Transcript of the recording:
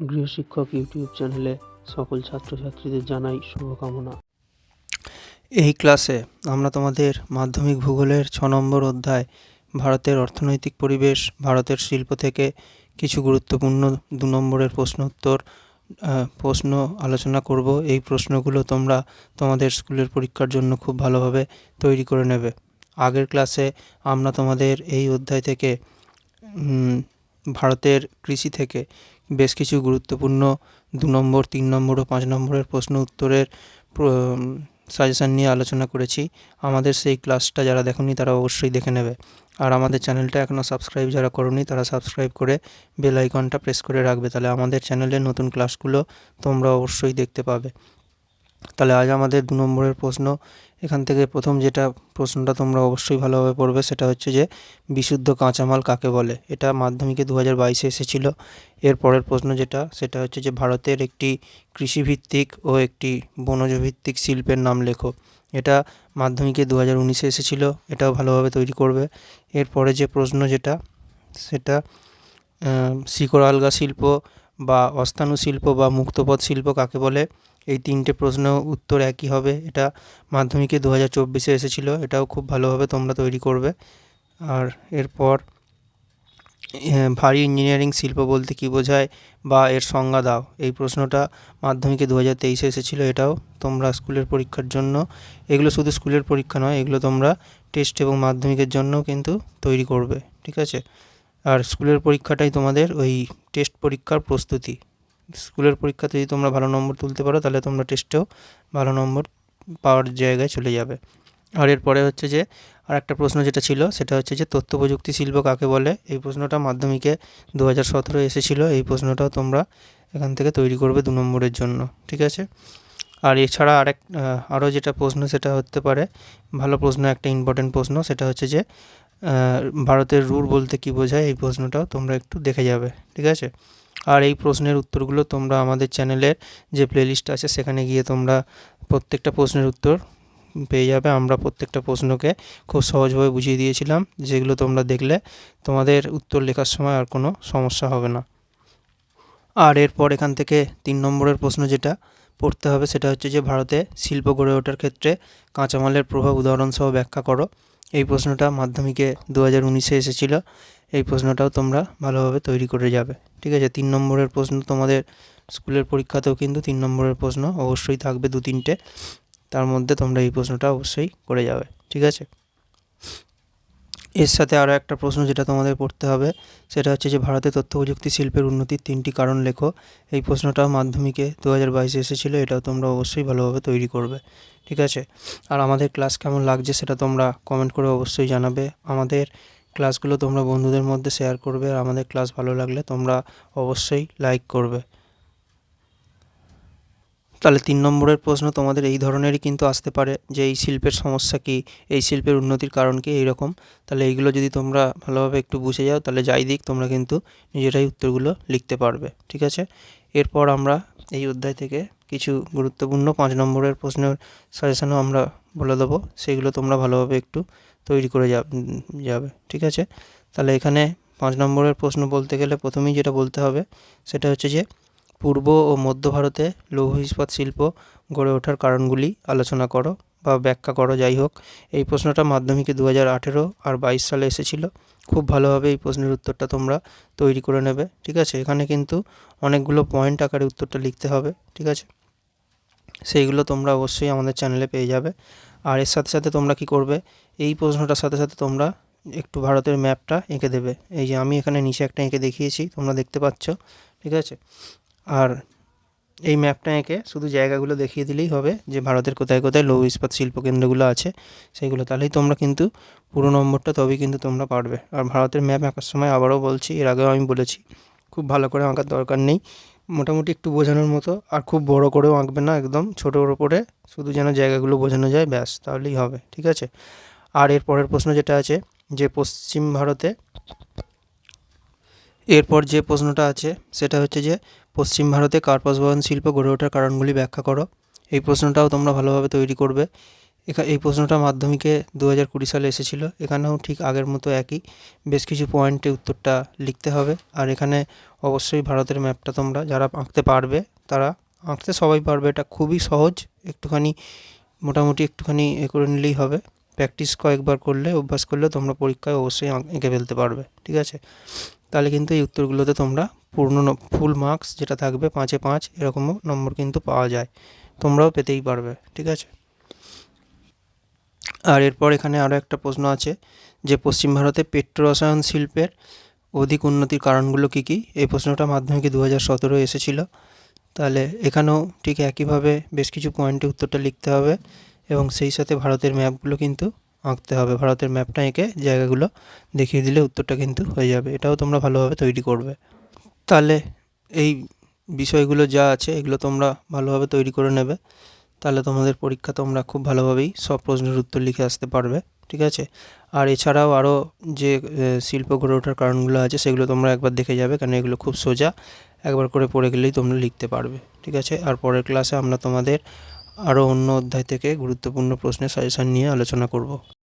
গৃহশিক্ষক YouTube চ্যানেলে সকল ছাত্রছাত্রীদের জানাই শুভকামনা। এই ক্লাসে আমরা তোমাদের মাধ্যমিক ভূগোলের ছ নম্বর অধ্যায়, ভারতের অর্থনৈতিক পরিবেশ, ভারতের শিল্প থেকে কিছু গুরুত্বপূর্ণ দু নম্বরের প্রশ্ন উত্তর প্রশ্ন আলোচনা করব। এই প্রশ্নগুলো তোমরা তোমাদের স্কুলের পরীক্ষার জন্য খুব ভালোভাবে তৈরি করে নেবে। আগের ক্লাসে আমরা তোমাদের এই অধ্যায় থেকে ভারতের কৃষি থেকে বেশ কিছু গুরুত্বপূর্ণ দু নম্বর, তিন নম্বর ও পাঁচ নম্বরের প্রশ্ন উত্তরের সাজেশান নিয়ে আলোচনা করেছি। আমাদের সেই ক্লাসটা যারা দেখোনি তারা অবশ্যই দেখে নেবে। আর আমাদের চ্যানেলটা এখনও সাবস্ক্রাইব যারা করনি তারা সাবস্ক্রাইব করে বেল আইকনটা প্রেস করে রাখবে। তাহলে আমাদের চ্যানেলের নতুন ক্লাসগুলো তোমরা অবশ্যই দেখতে পাবে। তাহলে আজ আমাদের দু নম্বরের প্রশ্ন। এখান থেকে প্রথম যেটা প্রশ্নটা তোমরা অবশ্যই ভালোভাবে পড়বে সেটা হচ্ছে যে, বিশুদ্ধ কাঁচামাল কাকে বলে? এটা মাধ্যমিকে দু হাজার বাইশে এসেছিল। এর পরের প্রশ্ন যেটা, সেটা হচ্ছে যে, ভারতের একটি কৃষিভিত্তিক ও একটি বনজ ভিত্তিক শিল্পের নাম লেখো। এটা মাধ্যমিকে দু হাজার উনিশে এসেছিল, এটাও ভালোভাবে তৈরি করবে। এরপরে যে প্রশ্ন যেটা, সেটা শিকড় আলগা শিল্প বা অস্থানু শিল্প বা মুক্তপথ শিল্প কাকে বলে? এই তিনটে প্রশ্ন উত্তর একই হবে। এটা মাধ্যমিকে দু হাজার চব্বিশে এসেছিল, এটাও খুব ভালোভাবে তোমরা তৈরি করবে। আর এরপর ভারী ইঞ্জিনিয়ারিং শিল্প বলতে কী বোঝায় বা এর সংজ্ঞা দাও। এই প্রশ্নটা মাধ্যমিকে দু হাজার তেইশে এসেছিল, এটাও তোমরা স্কুলের পরীক্ষার জন্য। এগুলো শুধু স্কুলের পরীক্ষা নয়, এগুলো তোমরা টেস্ট এবং মাধ্যমিকের জন্যও কিন্তু তৈরি করবে, ঠিক আছে? আর স্কুলের পরীক্ষাটাই তোমাদের ওই টেস্ট পরীক্ষার প্রস্তুতি। স্কুলের পরীক্ষাতে যদি তোমরা ভালো নম্বর তুলতে পারো, তাহলে তোমরা টেস্টেও ভালো নম্বর পাওয়ার জায়গায় চলে যাবে। আর এরপরে হচ্ছে যে আর একটা প্রশ্ন যেটা ছিল, সেটা হচ্ছে যে তথ্য প্রযুক্তি শিল্প কাকে বলে? এই প্রশ্নটা মাধ্যমিকে দু হাজার সতেরো এসেছিল, এই প্রশ্নটাও তোমরা এখান থেকে তৈরি করবে দু নম্বরের জন্য, ঠিক আছে? আর এছাড়া আরেক আরও যেটা প্রশ্ন, সেটা হতে পারে, ভালো প্রশ্ন, একটা ইম্পর্টেন্ট প্রশ্ন, সেটা হচ্ছে যে ভারতের রুল বলতে কী বোঝায়? এই প্রশ্নটাও তোমরা একটু দেখে যাবে, ঠিক আছে? আর এই প্রশ্নের উত্তরগুলো তোমরা আমাদের চ্যানেলের যে প্লেলিস্ট আছে সেখানে গিয়ে তোমরা প্রত্যেকটা প্রশ্নের উত্তর পেয়ে যাবে। আমরা প্রত্যেকটা প্রশ্নকে খুব সহজভাবে বুঝিয়ে দিয়েছিলাম। যেগুলো তোমরা দেখলে তোমাদের উত্তর লেখার সময় আর কোনো সমস্যা হবে না। আর এরপর এখান থেকে তিন নম্বরের প্রশ্ন যেটা পড়তে হবে সেটা হচ্ছে যে, ভারতে শিল্প গড়ে ওঠার ক্ষেত্রে কাঁচামালের প্রভাব উদাহরণসহ ব্যাখ্যা করো। এই প্রশ্নটা মাধ্যমিকে দু হাজার উনিশে এসেছিল। এই প্রশ্নটাও তোমরা ভালোভাবে তৈরি করে যাবে। ঠিক আছে? তিন নম্বরের প্রশ্ন তোমাদের স্কুলের পরীক্ষাতেও কিন্তু তিন নম্বরের প্রশ্ন অবশ্যই থাকবে দু তিনটে। তার মধ্যে তোমরা এই প্রশ্নটা অবশ্যই করে যাবে। ঠিক আছে? এর সাথে আরও একটা প্রশ্ন যেটা তোমাদের পড়তে হবে, সেটা হচ্ছে যে ভারতে তথ্য প্রযুক্তি শিল্পের উন্নতির তিনটি কারণ লেখো। এই প্রশ্নটাও মাধ্যমিকে দু হাজার বাইশে এসেছিল, এটাও তোমরা অবশ্যই ভালোভাবে তৈরি করবে। ঠিক আছে? আর আমাদের ক্লাস কেমন লাগছে সেটা তোমরা কমেন্ট করে অবশ্যই জানাবে। আমাদের ক্লাসগুলো তোমরা বন্ধুদের মধ্যে শেয়ার করবে আর আমাদের ক্লাস ভালো লাগলে তোমরা অবশ্যই লাইক করবে। তাহলে তিন নম্বরের প্রশ্ন, তোমাদের এই ধরনেরই কিন্তু আসতে পারে যে এই শিল্পের সমস্যা কী, এই শিল্পের উন্নতির কারণ কী এইরকম। তাহলে এইগুলো যদি তোমরা ভালোভাবে একটু বুঝে যাও, তাহলে যাই দিক তোমরা কিন্তু নিজেরাই উত্তরগুলো লিখতে পারবে, ঠিক আছে? এরপর আমরা এই অধ্যায় থেকে কিছু গুরুত্বপূর্ণ পাঁচ নম্বরের প্রশ্নের সাজেশনও আমরা বলে দেবো, সেগুলো তোমরা ভালোভাবে একটু তৈরি করে যাবে, ঠিক আছে? তাহলে এখানে পাঁচ নম্বরের প্রশ্ন বলতে গেলে প্রথমেই যেটা বলতে হবে, সেটা হচ্ছে যে, পূর্ব ও মধ্য ভারতে লৌহ ইস্পাত শিল্প গড়ে ওঠার কারণগুলি আলোচনা করো বা ব্যাখ্যা করো, যাই হোক। এই প্রশ্নটা মাধ্যমিকে দু হাজার আঠেরো আর বাইশ সালে এসেছিল। খুব ভালোভাবে এই প্রশ্নের উত্তরটা তোমরা তৈরি করে নেবে, ঠিক আছে? এখানে কিন্তু অনেকগুলো পয়েন্ট আকারে উত্তরটা লিখতে হবে, ঠিক আছে? সেইগুলো তোমরা অবশ্যই আমাদের চ্যানেলে পেয়ে যাবে। আর এর সাথে সাথে তোমরা কি করবে? এই প্রশ্নটার সাথে সাথে তোমরা একটু ভারতের ম্যাপটা এঁকে দেবে। এই যে আমি এখানে নিচে একটা এঁকে দেখিয়েছি, তোমরা দেখতে পাচ্ছ, ঠিক আছে? আর এই ম্যাপটা এঁকে শুধু জায়গাগুলো দেখিয়ে দিলেই হবে যে ভারতের কোথায় কোথায় লৌহ ইস্পাত শিল্প কেন্দ্রগুলো আছে, সেইগুলো। তাহলেই তোমরা কিন্তু পুরো নম্বরটা তবেই কিন্তু তোমরা পারবে। আর ভারতের ম্যাপ আঁকার সময় আবারও বলছি, এর আগেও আমি বলেছি, খুব ভালো করে আঁকার দরকার নেই। মোটামুটি একটু বোঝানোর মতো। আর খুব বড় করেও আঁকবে না একদম, ছোটোর ওপরে শুধু যেন জায়গাগুলো বোঝানো যায়, ব্যাস, তাহলেই হবে, ঠিক আছে? আর এর পরের প্রশ্ন যেটা আছে, যে পশ্চিম ভারতে এরপর যে প্রশ্নটা আছে, সেটা হচ্ছে যে, পশ্চিম ভারতে কার্পাস বহন শিল্প গড়ে ওঠার কারণগুলি ব্যাখ্যা করো। এই প্রশ্নটাও তোমরা ভালোভাবে তৈরি করবে। এখা, এই প্রশ্নটা মাধ্যমিকে দু হাজার কুড়ি সালে এসেছিল, এখানেও ঠিক আগের মতো একই। বেশ কিছু পয়েন্টে উত্তরটা লিখতে হবে। আর এখানে অবশ্যই ভারতের ম্যাপটা তোমরা যারা আঁকতে পারবে, তারা আঁকতে সবাই পারবে। এটা খুবই সহজ, একটুখানি, মোটামুটি একটুখানি এ করে নিলেই হবে। প্র্যাকটিস কয়েকবার করলে, অভ্যাস করলে তোমরা পরীক্ষায় অবশ্যই এঁকে ফেলতে পারবে, ঠিক আছে? তাহলে কিন্তু এই উত্তরগুলোতে তোমরা পূর্ণ ফুল মার্কস যেটা থাকবে পাঁচে পাঁচ, এরকমও নম্বর কিন্তু পাওয়া যায়। তোমরাও পেতেই পারবে, ঠিক আছে? আর এরপর এখানে আরও একটা প্রশ্ন আছে, যে পশ্চিম ভারতে পেট্রো রসায়ন শিল্পের অধিক উন্নতির কারণগুলো কী কী? এই প্রশ্নটা মাধ্যমিকে দু হাজার সতেরো এসেছিল। তাহলে এখানেও ঠিক একইভাবে বেশ কিছু পয়েন্টে উত্তরটা লিখতে হবে এবং সেই সাথে ভারতের ম্যাপগুলো কিন্তু আঁকতে হবে। ভারতের ম্যাপটা এঁকে জায়গাগুলো দেখিয়ে দিলে উত্তরটা কিন্তু হয়ে যাবে। এটাও তোমরা ভালোভাবে তৈরি করবে। তাহলে এই বিষয়গুলো যা আছে এগুলো তোমরা ভালোভাবে তৈরি করে নেবে। তাহলে তোমাদের পরীক্ষা তোমরা খুব ভালোভাবেই সব প্রশ্নের উত্তর লিখে আসতে পারবে, ঠিক আছে? আর এছাড়াও আরও যে শিল্প গড়ে ওঠার কারণগুলো আছে, সেগুলো তোমরা একবার দেখে যাবে কারণ এগুলো খুব সোজা, একবার করে পড়ে গেলেই তোমরা লিখতে পারবে, ঠিক আছে? আর পরের ক্লাসে আমরা তোমাদের আরও অন্য অধ্যায় থেকে গুরুত্বপূর্ণ প্রশ্নের সাজেশান নিয়ে আলোচনা করব।